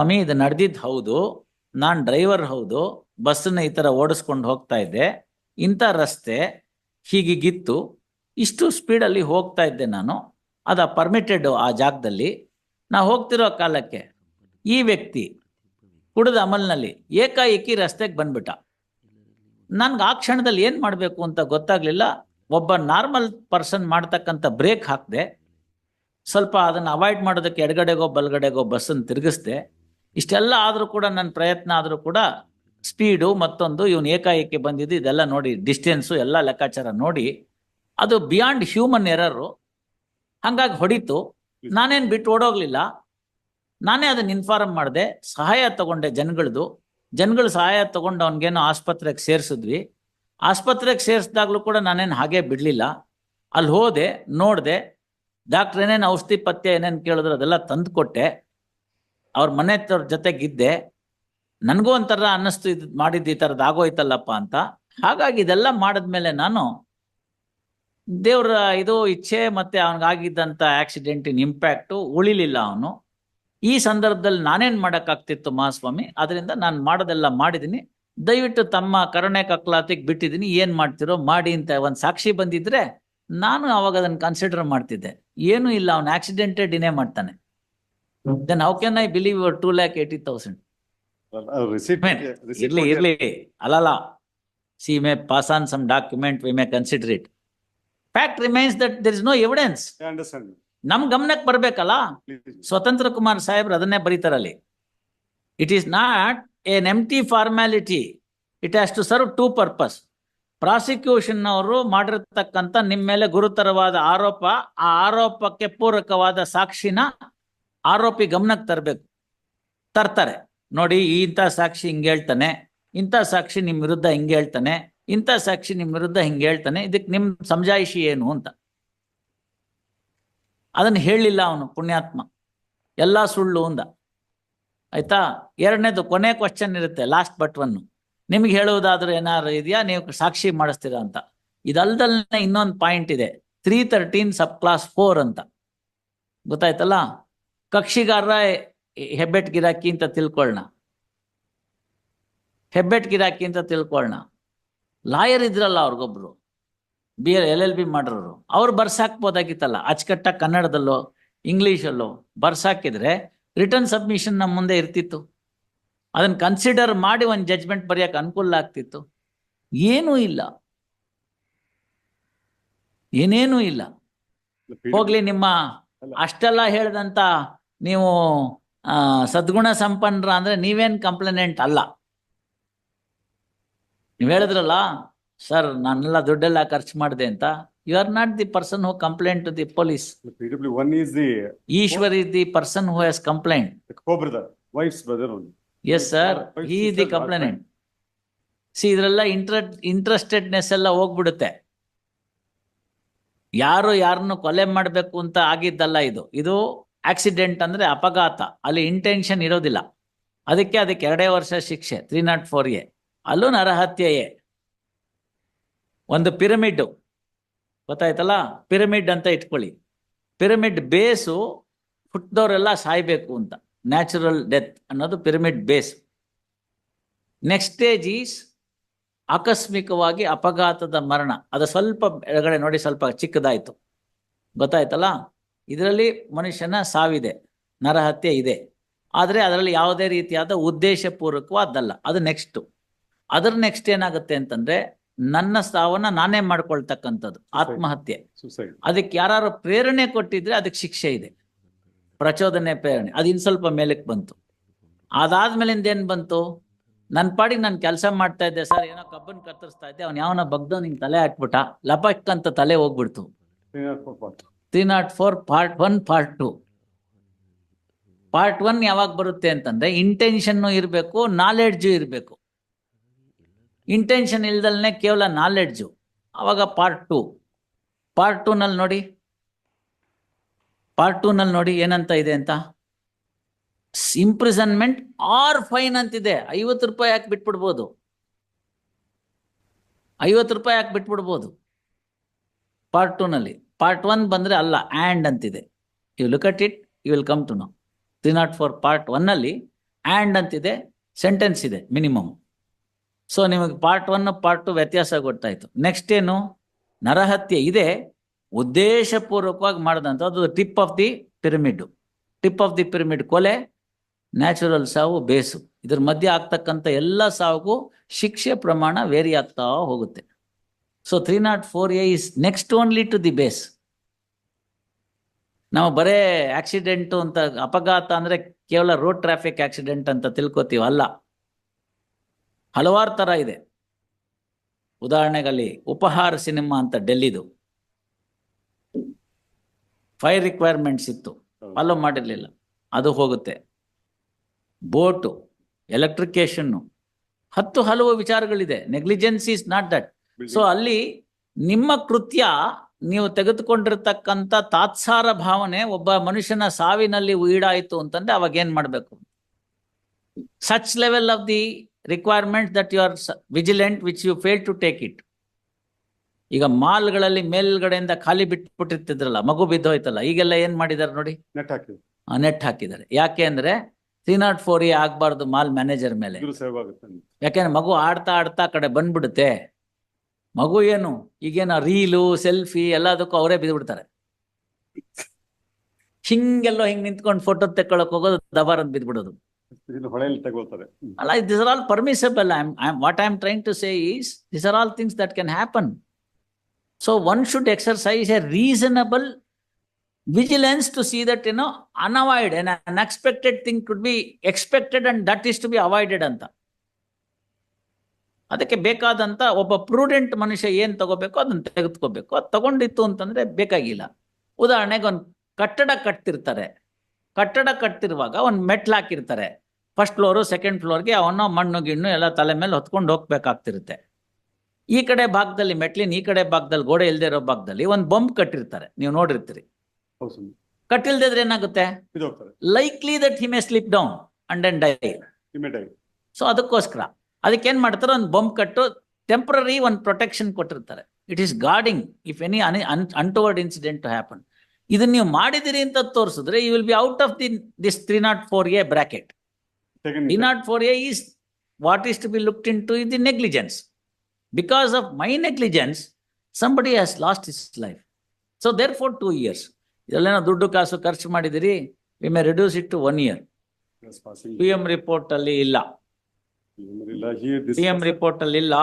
ಸ್ವಾಮಿ, ಇದು ನಡೆದಿದ್ದು ಹೌದು. ನಾನು ಡ್ರೈವರ್ ಹೌದು. ಬಸ್ಸನ್ನ ಈ ಥರ ಓಡಿಸ್ಕೊಂಡು ಹೋಗ್ತಾ ಇದ್ದೆ. ಇಂಥ ರಸ್ತೆ ಹೀಗಿಗಿತ್ತು. ಇಷ್ಟು ಸ್ಪೀಡಲ್ಲಿ ಹೋಗ್ತಾ ಇದ್ದೆ ನಾನು. ಅದು ಪರ್ಮಿಟೆಡ್ ಆ ಜಾಗದಲ್ಲಿ. ನಾ ಹೋಗ್ತಿರೋ ಕಾಲಕ್ಕೆ ಈ ವ್ಯಕ್ತಿ ಕುಡಿದ ಅಮಲ್ನಲ್ಲಿ ಏಕಾಏಕಿ ರಸ್ತೆಗೆ ಬಂದ್ಬಿಟ್ಟ. ನನ್ಗೆ ಆ ಕ್ಷಣದಲ್ಲಿ ಏನು ಮಾಡಬೇಕು ಅಂತ ಗೊತ್ತಾಗ್ಲಿಲ್ಲ. ಒಬ್ಬ ನಾರ್ಮಲ್ ಪರ್ಸನ್ ಮಾಡ್ತಕ್ಕಂಥ ಬ್ರೇಕ್ ಹಾಕ್ದೆ. ಸ್ವಲ್ಪ ಅದನ್ನ ಅವಾಯ್ಡ್ ಮಾಡೋದಕ್ಕೆ ಎಡಗಡೆಗೋ ಬಲಗಡೆಗೋ ಬಸ್ಸನ್ನು ತಿರುಗಿಸ್ದೆ. ಇಷ್ಟೆಲ್ಲ ಆದರೂ ಕೂಡ ನನ್ನ ಪ್ರಯತ್ನ ಆದರೂ ಕೂಡ ಸ್ಪೀಡು ಮತ್ತೊಂದು ಇವನು ಏಕಾಏಕಿ ಬಂದಿದ್ದು ಇದೆಲ್ಲ ನೋಡಿ ಡಿಸ್ಟೆನ್ಸು ಎಲ್ಲ ಲೆಕ್ಕಾಚಾರ ನೋಡಿ. ಅದು ಬಿಯಾಂಡ್ ಹ್ಯೂಮನ್ ಎರರು ಹಂಗಾಗಿ ಹೊಡಿತು. ನಾನೇನು ಬಿಟ್ಟು ಓಡೋಗ್ಲಿಲ್ಲ. ನಾನೇ ಅದನ್ನ ಇನ್ಫಾರ್ಮ್ ಮಾಡಿದೆ. ಸಹಾಯ ತಗೊಂಡೆ ಜನಗಳದು. ಜನಗಳು ಸಹಾಯ ತಗೊಂಡು ಅವನಿಗೇನೋ ಆಸ್ಪತ್ರೆಗೆ ಸೇರಿಸಿದ್ವಿ. ಆಸ್ಪತ್ರೆಗೆ ಸೇರಿಸಿದಾಗ್ಲೂ ಕೂಡ ನಾನೇನು ಹಾಗೆ ಬಿಡಲಿಲ್ಲ. ಅಲ್ಲಿ ಹೋದೆ, ನೋಡಿದೆ. ಡಾಕ್ಟ್ರ್ ಏನೇನು ಔಷಧಿ ಪತ್ತೆ ಏನೇನು ಕೇಳಿದ್ರು ಅದೆಲ್ಲ ತಂದು ಕೊಟ್ಟೆ ಅವ್ರ ಮನೆ ಜೊತೆಗಿದ್ದೆ, ನನಗೂ ಒಂಥರ ಅನ್ನಿಸ್ತು ಇದು ಮಾಡಿದ್ದು ಈ ಥರದ್ದು ಆಗೋಯ್ತಲ್ಲಪ್ಪ ಅಂತ. ಹಾಗಾಗಿ ಇದೆಲ್ಲ ಮಾಡಿದ್ಮೇಲೆ ನಾನು, ದೇವ್ರ ಇದು ಇಚ್ಛೆ ಮತ್ತೆ ಅವನಿಗಾಗಿದ್ದಂಥ ಆಕ್ಸಿಡೆಂಟಿನ ಇಂಪ್ಯಾಕ್ಟು ಉಳಿಲಿಲ್ಲ ಅವನು. ಈ ಸಂದರ್ಭದಲ್ಲಿ ನಾನೇನು ಮಾಡೋಕ್ಕಾಗ್ತಿತ್ತು ಮಹಾಸ್ವಾಮಿ? ಅದರಿಂದ ನಾನು ಮಾಡೋದೆಲ್ಲ ಮಾಡಿದ್ದೀನಿ ದಯವಿಟ್ಟು ತಮ್ಮ ಕರುಣೆ ಕಕ್ಲಾತಿಗೆ ಬಿಟ್ಟಿದ್ದೀನಿ ಏನು ಮಾಡ್ತಿರೋ ಮಾಡಿ ಅಂತ ಒಂದು ಸಾಕ್ಷಿ ಬಂದಿದ್ರೆ, ನಾನು ಅವಾಗ ಅದನ್ನ ಕನ್ಸಿಡರ್ ಮಾಡ್ತಿದ್ದೆ. ಏನೂ ಇಲ್ಲ, ಅವನು ಆಕ್ಸಿಡೆಂಟೇ ಡಿನೇ ಮಾಡ್ತಾನೆ. Then how can I believe two lakh eighty thousand ಇರ್ಲಿ ಇರ್ಲಿ ಅಲ್ಲಲ್ಲ see may pass on some document we may consider it fact remains that there is no evidence ನಮ್ ಗಮನಕ್ಕೆ ಬರ್ಬೇಕಲ್ಲ ಸ್ವತಂತ್ರ ಕುಮಾರ್ ಸಾಹೇಬ್ರು ಅದನ್ನೇ ಬರೀತಾರಲ್ಲಿ it is not an empty formality it has to serve two purpose prosecution ಅವರು ಮಾಡಿರ್ತಕ್ಕಂಥ ನಿಮ್ಮ ಮೇಲೆ ಗುರುತರವಾದ ಆರೋಪ ಆ ಆರೋಪಕ್ಕೆ ಪೂರಕವಾದ ಸಾಕ್ಷಿನ ಆರೋಪಿ ಗಮನಕ್ಕೆ ತರಬೇಕು. ತರ್ತಾರೆ. ನೋಡಿ ಇಂಥ ಸಾಕ್ಷಿ ಹಿಂಗೆ ಹೇಳ್ತಾನೆ, ಇಂಥ ಸಾಕ್ಷಿ ನಿಮ್ಮ ವಿರುದ್ಧ ಹಿಂಗೆ ಹೇಳ್ತಾನೆ, ಇಂಥ ಸಾಕ್ಷಿ ನಿಮ್ಮ ವಿರುದ್ಧ ಹಿಂಗೆ ಹೇಳ್ತಾನೆ ಇದಕ್ಕೆ ನಿಮ್ಮ ಸಮಜಾಯಿಷಿ ಏನು ಅಂತ. ಅದನ್ನ ಹೇಳಲಿಲ್ಲ ಅವನು ಪುಣ್ಯಾತ್ಮ. ಎಲ್ಲ ಸುಳ್ಳು ಅಂದ. ಆಯ್ತಾ? ಎರಡನೇದು ಕೊನೆ ಕ್ವಶನ್ ಇರುತ್ತೆ ಲಾಸ್ಟ್ ಬಟ್ ಒನ್ ನಿಮ್ಗೆ ಹೇಳುವುದಾದ್ರೂ ಏನಾದ್ರು ಇದೆಯಾ? ನೀವು ಸಾಕ್ಷಿ ಮಾಡಿಸ್ತೀರಾ ಅಂತ. ಇದಲ್ದಲ್ನೇ ಇನ್ನೊಂದು ಪಾಯಿಂಟ್ ಇದೆ three thirteen sub clause four ಅಂತ. ಗೊತ್ತಾಯ್ತಲ್ಲ? ಕಕ್ಷಿಗಾರ ಹೆಬ್ಬೆಟ್ ಗಿರಾಕಿ ಅಂತ ತಿಳ್ಕೊಳ್ಳೋಣ ಹೆಬ್ಬೆಟ್ ಗಿರಾಕಿ ಅಂತ ತಿಳ್ಕೊಳ್ಳೋಣ ಲಾಯರ್ ಇದ್ರಲ್ಲ ಅವ್ರಿಗೊಬ್ರು. B L L L B ಮಾಡಿರೋರು ಅವ್ರು ಬರ್ಸಾಕ್ಬೋದಾಗಿತ್ತಲ್ಲ ಅಚ್ಚುಕಟ್ಟಾಗಿ ಕನ್ನಡದಲ್ಲೋ ಇಂಗ್ಲೀಷಲ್ಲೋ ಬರ್ಸಾಕಿದ್ರೆ ರಿಟರ್ನ್ ಸಬ್ಮಿಷನ್ ನಮ್ಮ ಮುಂದೆ ಇರ್ತಿತ್ತು. ಅದನ್ನು ಕನ್ಸಿಡರ್ ಮಾಡಿ ಒಂದು ಜಜ್ಮೆಂಟ್ ಬರೆಯೋಕೆ ಅನುಕೂಲ ಆಗ್ತಿತ್ತು. ಏನೂ ಇಲ್ಲ. ಏನೇನೂ ಇಲ್ಲ. ಹೋಗ್ಲಿ ನಿಮ್ಮ ಅಷ್ಟೆಲ್ಲ ಹೇಳ್ದಂತ ನೀವು ಸದ್ಗುಣ ಸಂಪನ್ನರ ಅಂದ್ರೆ ನೀವೇನ್ ಕಂಪ್ಲೇನೆಂಟ್ ಅಲ್ಲ. ನೀವ್ ಹೇಳಿದ್ರಲ್ಲ ಸರ್ ನಾನೆಲ್ಲ ದುಡ್ಡೆಲ್ಲ ಖರ್ಚು ಮಾಡಿದೆ ಅಂತ. You are not the person who complaint to the police one is the Ishwar is the person who has complaint. Yes sir he is the complainant C ಇದ್ರೆಲ್ಲ ಇಂಟ್ರ ಇಂಟ್ರೆಸ್ಟೆಡ್ನೆಸ್ ಎಲ್ಲ ಹೋಗ್ಬಿಡುತ್ತೆ. ಯಾರು ಯಾರನ್ನು ಕೊಲೆ ಮಾಡಬೇಕು ಅಂತ ಆಗಿದ್ದಲ್ಲ ಇದು. ಇದು ಆಕ್ಸಿಡೆಂಟ್ ಅಂದ್ರೆ ಅಪಘಾತ. ಅಲ್ಲಿ ಇಂಟೆನ್ಷನ್ ಇರೋದಿಲ್ಲ. ಅದಕ್ಕೆ ಅದಕ್ಕೆ ಎರಡೇ ವರ್ಷ ಶಿಕ್ಷೆ ತ್ರೀ ನಾಟ್ ಫೋರ್ ಎ ಅಲ್ಲೂ ನರಹತ್ಯೆಯೇ ಒಂದು ಪಿರಮಿಡ್ ಗೊತ್ತಾಯ್ತಲ್ಲ? ಪಿರಮಿಡ್ ಅಂತ ಇಟ್ಕೊಳ್ಳಿ. ಪಿರಮಿಡ್ ಬೇಸು ಹುಟ್ಟಿದವರೆಲ್ಲ ಸಾಯ್ಬೇಕು ಅಂತ. ನ್ಯಾಚುರಲ್ ಡೆತ್ ಅನ್ನೋದು pyramid base next stage is ಆಕಸ್ಮಿಕವಾಗಿ ಅಪಘಾತದ ಮರಣ. ಅದು ಸ್ವಲ್ಪ ಎಡಗಡೆ ನೋಡಿ, ಸ್ವಲ್ಪ ಚಿಕ್ಕದಾಯ್ತು. ಗೊತ್ತಾಯ್ತಲ್ಲ? ಇದರಲ್ಲಿ ಮನುಷ್ಯನ ಸಾವಿದೆ ನರಹತ್ಯೆ ಇದೆ. ಆದರೆ ಅದರಲ್ಲಿ ಯಾವುದೇ ರೀತಿಯಾದ ಉದ್ದೇಶಪೂರ್ವಕವಾದ್ದಲ್ಲ ಅದು ನೆಕ್ಸ್ಟ್ ಅದರ ನೆಕ್ಸ್ಟ್ ಏನಾಗುತ್ತೆ ಅಂತಂದ್ರೆ ನನ್ನ ಸಾವನ್ನ ನಾನೇ ಮಾಡ್ಕೊಳ್ತಕ್ಕಂಥದ್ದು ಆತ್ಮಹತ್ಯೆ. ಅದಕ್ಕೆ ಯಾರು ಪ್ರೇರಣೆ ಕೊಟ್ಟಿದ್ರೆ ಅದಕ್ಕೆ ಶಿಕ್ಷೆ ಇದೆ. ಪ್ರಚೋದನೆ ಪ್ರೇರಣೆ. ಅದು ಇನ್ ಸ್ವಲ್ಪ ಮೇಲಕ್ಕೆ ಬಂತು. ಅದಾದ್ಮೇಲಿಂದ ಏನ್ ಬಂತು? ನನ್ನ ಪಾಡಿಗೆ ನಾನು ಕೆಲಸ ಮಾಡ್ತಾ ಇದ್ದೆ ಸರ್ ಏನೋ ಕಬ್ಬನ್ ಕತ್ತರಿಸ್ತಾ ಇದ್ದೆ ಅವ್ನು ಯಾವನ ಬಗ್ದ ನಿಂಗೆ ತಲೆ ಹಾಕ್ಬಿಟ್ಟ. ಲಪಕ್ಕಂತ ತಲೆ ಹೋಗ್ಬಿಡ್ತು. Three not four part one, part two. Part one ಯಾವಾಗ ಬರುತ್ತೆ ಅಂತಂದ್ರೆ ಇಂಟೆನ್ಷನ್ನು ಇರಬೇಕು ನಾಲೆಡ್ಜು ಇರಬೇಕು. ಇಂಟೆನ್ಷನ್ ಇಲ್ದಲ್ನೇ ಕೇವಲ ನಾಲೆಡ್ಜು ಅವಾಗ ಪಾರ್ಟ್ ಟು. ಪಾರ್ಟ್ ಟೂನಲ್ಲಿ ನೋಡಿ. ಪಾರ್ಟ್ ಟೂನಲ್ಲಿ ನೋಡಿ ಏನಂತ ಇದೆ ಅಂತ? ಇಂಪ್ರಿಸನ್ಮೆಂಟ್ ಆರ್ ಫೈನ್ ಅಂತಿದೆ. ಐವತ್ತು ರೂಪಾಯಿ ಯಾಕೆ ಬಿಟ್ಬಿಡ್ಬೋದು? ಐವತ್ತು ರೂಪಾಯಿ ಯಾಕೆ ಬಿಟ್ಬಿಡ್ಬೋದು? ಪಾರ್ಟ್ ಟೂ ನಲ್ಲಿ ಪಾರ್ಟ್ ಒನ್ ಬಂದ್ರೆ ಅಲ್ಲ ಆ್ಯಂಡ್ ಅಂತಿದೆ. You look at it you will come to know three not four part ಒನ್ನಲ್ಲಿ ಆ್ಯಂಡ್ ಅಂತಿದೆ ಸೆಂಟೆನ್ಸ್ ಇದೆ ಮಿನಿಮಮ್ ಸೊ ನಿಮಗೆ ಪಾರ್ಟ್ ಒನ್ ಪಾರ್ಟ್ ಟು ವ್ಯತ್ಯಾಸ ಗೊತ್ತಾಯಿತು ನೆಕ್ಸ್ಟ್ ಏನು? ನರಹತ್ಯೆ ಇದೆ, ಉದ್ದೇಶಪೂರ್ವಕವಾಗಿ ಮಾಡಿದಂಥ ಅದು tip of the pyramid tip of the pyramid ಕೊಲೆ ನ್ಯಾಚುರಲ್ ಸಾವು, ಬೇಸು. ಇದ್ರ ಮಧ್ಯೆ ಆಗ್ತಕ್ಕಂಥ ಎಲ್ಲ ಸಾವುಗೂ ಶಿಕ್ಷೆ ಪ್ರಮಾಣ ವೇರಿ ಆಗ್ತಾ ಹೋಗುತ್ತೆ. So three not four A is next only to the base ನಾವು ಬರೇ ಆಕ್ಸಿಡೆಂಟು ಅಂತ ಅಪಘಾತ ಅಂದರೆ ಕೇವಲ ರೋಡ್ ಟ್ರಾಫಿಕ್ ಆಕ್ಸಿಡೆಂಟ್ ಅಂತ ತಿಳ್ಕೊತೀವಿ ಅಲ್ಲ. ಹಲವಾರು ಥರ ಇದೆ. ಉದಾಹರಣೆಗಲ್ಲಿ ಉಪಹಾರ ಸಿನಿಮಾ ಅಂತ ಡೆಲ್ಲಿದು. ಫೈರ್ ರಿಕ್ವೈರ್ಮೆಂಟ್ಸ್ ಇತ್ತು. ಫಾಲೋ ಮಾಡಿರಲಿಲ್ಲ. ಅದು ಹೋಗುತ್ತೆ. ಬೋಟು ಎಲೆಕ್ಟ್ರಿಕೇಶನ್ನು ಹತ್ತು ಹಲವು ವಿಚಾರಗಳಿದೆ. Negligence is not that so ಅಲ್ಲಿ ನಿಮ್ಮ ಕೃತ್ಯ ನೀವು ತೆಗೆದುಕೊಂಡಿರ್ತಕ್ಕಂಥ ತಾತ್ಸಾರ ಭಾವನೆ ಒಬ್ಬ ಮನುಷ್ಯನ ಸಾವಿನಲ್ಲಿ ಈಡಾಯಿತು ಅಂತಂದ್ರೆ ಅವಾಗ ಏನ್ ಮಾಡಬೇಕು? Such level of the requirement that you are vigilant which you fail to take it ಈಗ ಮಾಲ್ಗಳಲ್ಲಿ ಮೇಲ್ಗಡೆಯಿಂದ ಖಾಲಿ ಬಿಟ್ಬಿಟ್ಟಿರ್ತಿದ್ರಲ್ಲ ಮಗು ಬಿದ್ದೋಯ್ತಲ್ಲ ಈಗೆಲ್ಲ ಏನ್ ಮಾಡಿದಾರೆ ನೋಡಿ? ನೆಟ್ ಹಾಕಿದ್ರು. ನೆಟ್ ಹಾಕಿದ್ದಾರೆ. ಯಾಕೆ ಅಂದ್ರೆ ತ್ರೀ ನಾಟ್ ಫೋರ್ ಎ ಆಗ್ಬಾರ್ದು ಮಾಲ್ ಮ್ಯಾನೇಜರ್ ಮೇಲೆ. ಯಾಕೆಂದ್ರೆ ಮಗು ಆಡ್ತಾ ಆಡ್ತಾ ಕಡೆ ಬಂದ್ಬಿಡುತ್ತೆ. ಮಗು ಏನು? ಈಗೇನ ರೀಲು ಸೆಲ್ಫಿ ಎಲ್ಲದಕ್ಕೂ ಅವರೇ ಬಿದ್ಬಿಡ್ತಾರೆ. ಹಿಂಗೆಲ್ಲೋ ಹಿಂಗ್ ನಿಂತ್ಕೊಂಡು ಫೋಟೋ ತೆಕ್ಕೊಳಕ್ ಹೋಗೋದು ದಬಾರ್ ಅಂತ ಬಿದ್ಬಿಡೋದು. ಅಲ್ಲ this are all permissible I I what I am trying to say is this are all things that can happen so one should exercise a reasonable vigilance to see that ಏನೋ unavoided unavoided unexpected unexpected could be expected and that is to be avoided ಅಂತ. ಅದಕ್ಕೆ ಬೇಕಾದಂತ ಒಬ್ಬ prudent ಮನುಷ್ಯ ಏನ್ ತಗೋಬೇಕು? ಅದನ್ನ ತೆಗೆದುಕೋಬೇಕು. ಅದು ತಗೊಂಡಿತ್ತು ಅಂತಂದ್ರೆ ಬೇಕಾಗಿಲ್ಲ. ಉದಾಹರಣೆಗೆ ಒಂದು ಕಟ್ಟಡ ಕಟ್ತಿರ್ತಾರೆ. ಕಟ್ಟಡ ಕಟ್ತಿರುವಾಗ ಒಂದು ಮೆಟ್ಲು ಹಾಕಿರ್ತಾರೆ. ಫಸ್ಟ್ ಫ್ಲೋರು ಸೆಕೆಂಡ್ ಫ್ಲೋರ್ಗೆ ಅವನ ಮಣ್ಣು ಗಿಣ್ಣು ಎಲ್ಲ ತಲೆ ಮೇಲೆ ಹೊತ್ಕೊಂಡು ಹೋಗ್ಬೇಕಾಗ್ತಿರುತ್ತೆ. ಈ ಕಡೆ ಭಾಗದಲ್ಲಿ ಮೆಟ್ಲಿನ ಈ ಕಡೆ ಭಾಗದಲ್ಲಿ ಗೋಡೆ ಇಲ್ಲದೆ ಇರೋ ಭಾಗದಲ್ಲಿ ಒಂದು ಬಂಬ್ ಕಟ್ಟಿರ್ತಾರೆ. ನೀವು ನೋಡಿರ್ತೀರಿ. ಕಟ್ಟಿಲ್ದಿದ್ರೆ ಏನಾಗುತ್ತೆ? Likely that he may slip down and and die so ಅದಕ್ಕೋಸ್ಕರ ಅದಕ್ಕೆ ಏನ್ ಮಾಡ್ತಾರೆ? ಒಂದು ಬಂಪ್ ಕಟ್ಟು ಟೆಂಪ್ರರಿ ಒಂದು ಪ್ರೊಟೆಕ್ಷನ್ ಕೊಟ್ಟಿರ್ತಾರೆ. It is guarding if any untoward incident to happen ಇದನ್ನ ನೀವು ಮಾಡಿದಿರಿ ಅಂತ ತೋರಿಸಿದ್ರೆ you will be out of the this three not four A bracket three not four A is what is to be looked into the negligence because of my negligence somebody has lost his life so therefore two years ಇದರಲ್ಲೇನೋ ದುಡ್ಡು ಕಾಸು ಖರ್ಚು ಮಾಡಿದಿರಿ we may reduce it to one year P M report ಅಲ್ಲಿ ಇಲ್ಲ. P M report ಅಲ್ಲಿ ಇಲ್ಲ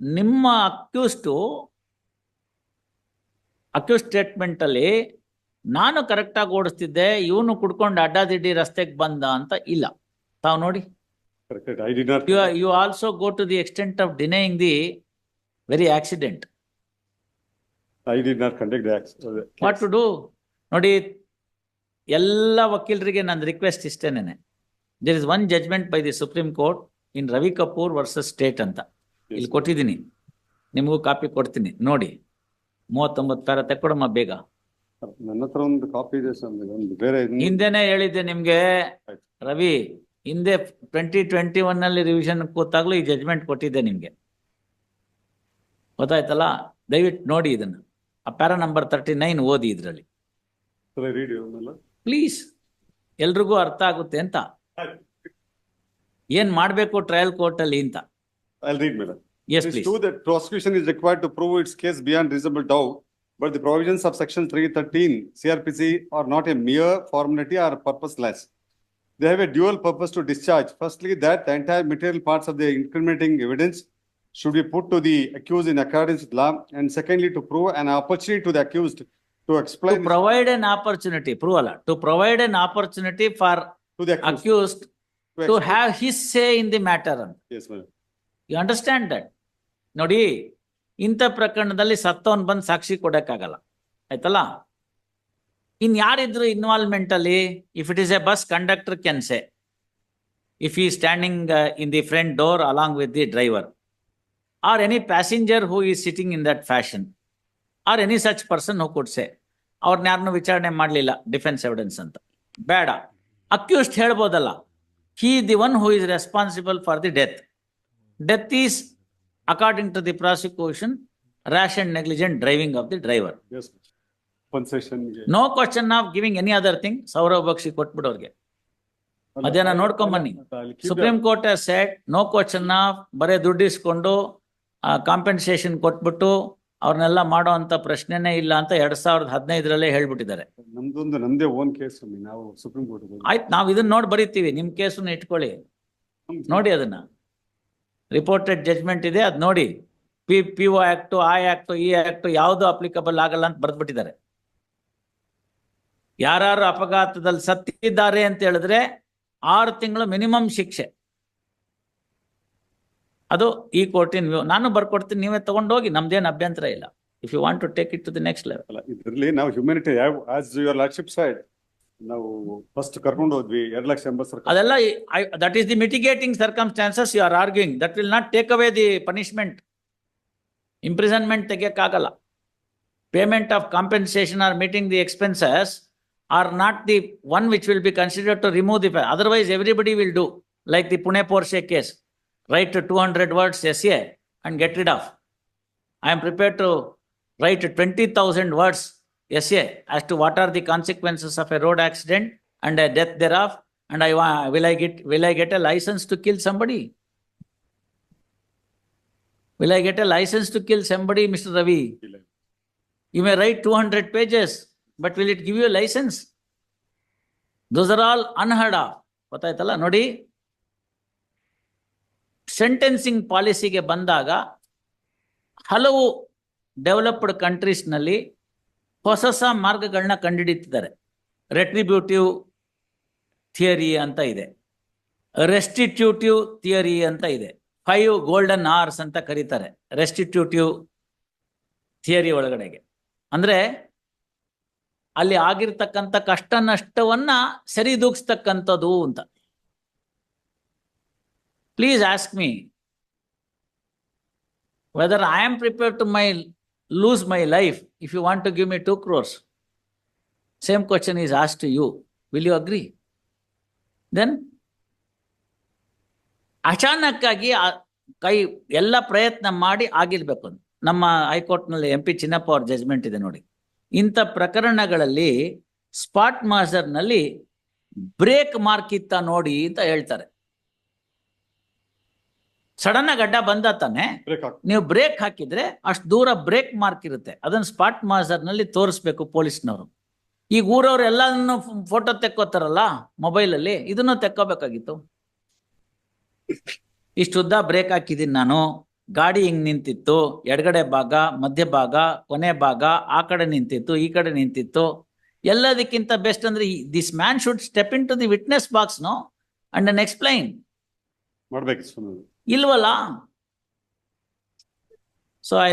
ನಿಮ್ಮ ಅಕ್ಯೂಸ್ಟು accuse statement ಅಲ್ಲಿ ನಾನು ಕರೆಕ್ಟ್ ಆಗಿ ಓಡಿಸ್ತಿದ್ದೆ ಇವನು ಕುಡ್ಕೊಂಡು ಅಡ್ಡಾದಿಡ್ಡಿ ರಸ್ತೆಗೆ ಬಂದ ಅಂತ ಇಲ್ಲ. ತಾವು ನೋಡಿ. You you also go to the extent of denying the very accident I not conduct what to do ನೋಡಿ ಎಲ್ಲ ವಕೀಲರಿಗೆ ನನ್ನ request ಇಷ್ಟೇನೆ there is one judgment by the supreme court in Ravi Kapoor versus state ಅಂತ. ಇಲ್ಲಿ ಕೊಟ್ಟಿದ್ದೀನಿ. ನಿಮಗೂ copy ಕೊಡ್ತೀನಿ. ನೋಡಿ ಮೂವತ್ತೊಂಬತ್ತು ಪ್ಯಾರ ತೆಕ್ಕೊಡಮ್ಮ ಬೇಗ. ನನ್ನ ಹತ್ರ ಒಂದು ಕಾಪಿ ಇದೆ ಸರ್ ಒಂದು ಬೇರೆ ಇನ್ನು- ಹಿಂದೆನೆ ಹೇಳಿದ್ದೆ ನಿಮ್ಗೆ. ರವಿ ಹಿಂದೆ ಟ್ವೆಂಟಿ ಟ್ವೆಂಟಿ ಒನ್ ಅಲ್ಲಿ ರಿವಿಷನ್ ಕೂತಾಗ್ಲೂ ಈ ಜಜ್ಮೆಂಟ್ ಕೊಟ್ಟಿದ್ದೆ ನಿಮ್ಗೆ. ಗೊತ್ತಾಯ್ತಲ್ಲ? ದಯವಿಟ್ಟು ನೋಡಿ ಇದನ್ನ. ಆ ಪ್ಯಾರ ನಂಬರ್ ತರ್ಟಿ ನೈನ್ ಓದಿ ಇದ್ರಲ್ಲಿ. ಪ್ಲೀಸ್ ಎಲ್ರಿಗೂ ಅರ್ಥ ಆಗುತ್ತೆ ಅಂತ. ಏನ್ ಮಾಡ್ಬೇಕು ಟ್ರಯಲ್ ಕೋರ್ಟ್ ಅಲ್ಲಿ ಅಂತ I'll read, madam. Yes It is please true that prosecution is required to prove its case beyond reasonable doubt, but the provisions of section three thirteen CRPC are not a mere formality or purposeless. They have a dual purpose to discharge. Firstly, that the entire material parts of the incriminating evidence should be put to the accused in accordance with law, and secondly, to prove an opportunity to the accused to to explain his- provide an opportunity prove ಅಲ್ಲ to provide an opportunity for to the accused. Accused to to explain- have his say in the matter ಅಂತ Yes, madam. You understand that ನೋಡಿ ಇಂಥ ಪ್ರಕರಣದಲ್ಲಿ ಸತ್ತವನ್ ಬಂದು ಸಾಕ್ಷಿ ಕೊಡಕ್ಕಾಗಲ್ಲ. ಆಯ್ತಲ್ಲ? ಇನ್ ಯಾರಿದ್ರು ಇನ್ವಾಲ್ವ್ಮೆಂಟ್ ಅಲ್ಲಿ if it is a bus conductor can say if ಈ standing in the front door along with the driver or any passenger who is sitting in that fashion or any such person who could say ಅವ್ರನ್ನ ಯಾರನ್ನೂ ವಿಚಾರಣೆ ಮಾಡಲಿಲ್ಲ defence evidence ಅಂತ. ಬೇಡ. Accused ಹೇಳ್ಬೋದಲ್ಲ. He the one who is responsible for the death. death is according to the prosecution rash and negligent driving of the driver Yes. Concession. no question of giving any other thing Saurav Bakshi ಕೊಟ್ಬಿಡೋರ್ಗೆ ಅದೇನ ನೋಡ್ಕೊಂಬನ್ನಿ. Supreme court set no question ಬರೇ ದುಡ್ಡಿಸ್ಕೊಂಡು compensation ಕೊಟ್ಬಿಟ್ಟು ಅವ್ರನ್ನೆಲ್ಲ ಮಾಡೋ ಅಂತ ಪ್ರಶ್ನೆನೇ ಇಲ್ಲ ಅಂತ ಎರಡ್ ಸಾವಿರದ ಹದಿನೈದರಲ್ಲೇ ಹೇಳ್ಬಿಟ್ಟಿದ್ದಾರೆ. ನಮ್ದೊಂದು ನಮ್ದೇ ಓನ್ ಕೇಸ್ ನಾವು ಸುಪ್ರೀಂ ಕೋರ್ಟ್ ಆಯ್ತು ನಾವು ಇದನ್ನ ನೋಡಿ ಬರೀತೀವಿ ನಿಮ್ ಕೇಸನ್ನ ಇಟ್ಕೊಳ್ಳಿ. ನೋಡಿ ಅದನ್ನ. ರಿಪೋರ್ಟೆಡ್ ಜಜ್ಮೆಂಟ್ ಇದೆ ಅದ್ ನೋಡಿ. ಪಿ ಪಿ ಒ ಆಕ್ಟ್ ಆ ಆಕ್ಟ್ ಈ ಆಕ್ಟ್ ಯಾವುದು ಅಪ್ಲಿಕಬಲ್ ಆಗಲ್ಲ ಅಂತ ಬರೆದ್ಬಿಟ್ಟಿದ್ದಾರೆ. ಯಾರು ಅಪಘಾತದಲ್ಲಿ ಸತ್ತಿದ್ದಾರೆ ಅಂತ ಹೇಳಿದ್ರೆ ಆರು ತಿಂಗಳು ಮಿನಿಮಮ್ ಶಿಕ್ಷೆ. ಅದು ಈ ಕೋರ್ಟಿನ ವ್ಯೂ ನಾನು ಬರ್ಕೊಡ್ತೀನಿ ನೀವೇ ತಗೊಂಡೋಗಿ ನಮ್ದೇನು ಅಭ್ಯಂತರ ಇಲ್ಲ. If you want to take it to the next level ಇದರಲ್ಲಿ ಇದ್ರಲ್ಲಿ ನಾವು humanity as your lordship said ನಾವು ಫಸ್ಟ್ ಕರ್ಕೊಂಡು ಹೋದ್ವಿ ಎರಡು ಲಕ್ಷ ಎಂಬತ್ತು ಸಾವಿರ ಅದೆಲ್ಲ that is the mitigating circumstances you are arguing that will not take away the punishment imprisonment ತೆಗಿಯಕ್ಕಾಗಲ್ಲ. Payment of compensation or meeting the expenses are not the one which will be considered to remove the otherwise everybody will do like the Pune Porsche case Write two hundred words essay and get rid of I am prepare to write twenty thousand words essay as to what are the consequences of a road accident and a death thereof. And I wa- will I get, will I get a license to kill somebody? Will I get a license to kill somebody, Mr. Ravi? ಇಲ್ಲ. You may write two hundred pages, but will it give you a license? Those are all unheard of. ಗೊತ್ತಾಯ್ತಲ್ಲ ನೋಡಿ Sentencing ಪಾಲಿಸಿಗೆ ಬಂದಾಗ ಹಲವು developed ಕಂಟ್ರೀಸ್ನಲ್ಲಿ ಹೊಸ ಹೊಸ ಮಾರ್ಗಗಳನ್ನ ಕಂಡುಹಿಡಿತಿದ್ದಾರೆ. ರೆಟ್ರಿಬ್ಯೂಟಿವ್ theory ಅಂತ ಇದೆ. ರೆಸ್ಟಿಟ್ಯೂಟಿವ್ ಥಿಯರಿ ಅಂತ ಇದೆ. ಫೈವ್ ಗೋಲ್ಡನ್ ಆರ್ಸ್ ಅಂತ ಕರೀತಾರೆ. ರೆಸ್ಟಿಟ್ಯೂಟಿವ್ ಥಿಯರಿ ಒಳಗಡೆಗೆ. ಅಂದ್ರೆ ಅಲ್ಲಿ ಆಗಿರ್ತಕ್ಕಂಥ ಕಷ್ಟ ನಷ್ಟವನ್ನ ಸರಿದೂಗಿಸ್ತಕ್ಕಂಥದ್ದು ಅಂತ. Please ask me whether I am prepared to my, lose my life if you want to give me two crores. Same question is asked to you. Will you agree? Then ಅಚಾನಕ್ಕಾಗಿ ಕೈ, ಎಲ್ಲ ಪ್ರಯತ್ನ ಮಾಡಿ ಆಗಿರ್ಬೇಕು ನಮ್ಮ ಹೈಕೋರ್ಟ್ನಲ್ಲಿ ಎಂ ಪಿ ಚಿನ್ನಪ್ಪ ಅವ್ರ judgement ಇದೆ ನೋಡಿ ಇಂಥ ಪ್ರಕರಣಗಳಲ್ಲಿ ಸ್ಪಾಟ್ ಮಾಸ್ಟರ್ನಲ್ಲಿ ಬ್ರೇಕ್ ಮಾರ್ಕ್ ಇತ್ತ ನೋಡಿ ಅಂತ ಹೇಳ್ತಾರೆ ಸಡನ್ ಆಗಿ ಅಡ್ಡ ಬಂದ ತಾನೆ ನೀವು ಬ್ರೇಕ್ ಹಾಕಿದ್ರೆ ಅಷ್ಟು ದೂರ ಬ್ರೇಕ್ ಮಾರ್ಕ್ ಇರುತ್ತೆ. ಅದನ್ನ ಸ್ಪಾಟ್ ಮಾಸ್ಟರ್ನಲ್ಲಿ ತೋರಿಸ್ಬೇಕು ಪೊಲೀಸ್ನವರು. ಈಗ ಊರವ್ರು ಎಲ್ಲಾನು ಫೋಟೋ ತೆಕ್ಕೋತಾರಲ್ಲ ಮೊಬೈಲ್ ಅಲ್ಲಿ ಇದನ್ನು ತೆಕ್ಕೋಬೇಕಾಗಿತ್ತು. ಇಷ್ಟುದ್ದ ಬ್ರೇಕ್ ಹಾಕಿದೀನಿ ನಾನು. ಗಾಡಿ ಹಿಂಗ್ ನಿಂತಿತ್ತು. ಎಡಗಡೆ ಭಾಗ ಮಧ್ಯ ಭಾಗ ಕೊನೆ ಭಾಗ ಆ ಕಡೆ ನಿಂತಿತ್ತು ಈ ಕಡೆ ನಿಂತಿತ್ತು. ಎಲ್ಲದಕ್ಕಿಂತ ಬೆಸ್ಟ್ ಅಂದ್ರೆ this man should step into the witness box no and and explain. ಮಾಡ್ಬೇಕು ಇಲ್ವಲ್ಲ? So I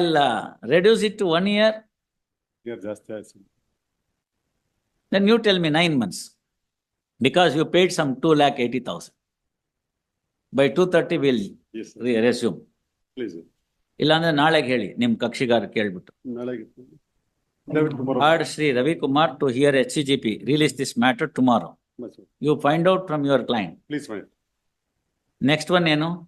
reduce it to one year year ಜಾಸ್ತಿ ಆಯ್ತು. Then you tell me nine months because you paid some two lakh eighty thousand by two thirty will yes resume please ಇಲ್ಲಾಂದ್ರೆ ನಾಳೆಗೆ ಹೇಳಿ ನಿಮ್ ಕಕ್ಷಿಗಾರ ಕೇಳ್ಬಿಟ್ಟು. ನಾಳೆ ದಯವಿಟ್ಟು tomorrow. Heard Shri Ravikumar to hear H C G P release this matter tomorrow you find out from your client please fine next one ಏನು?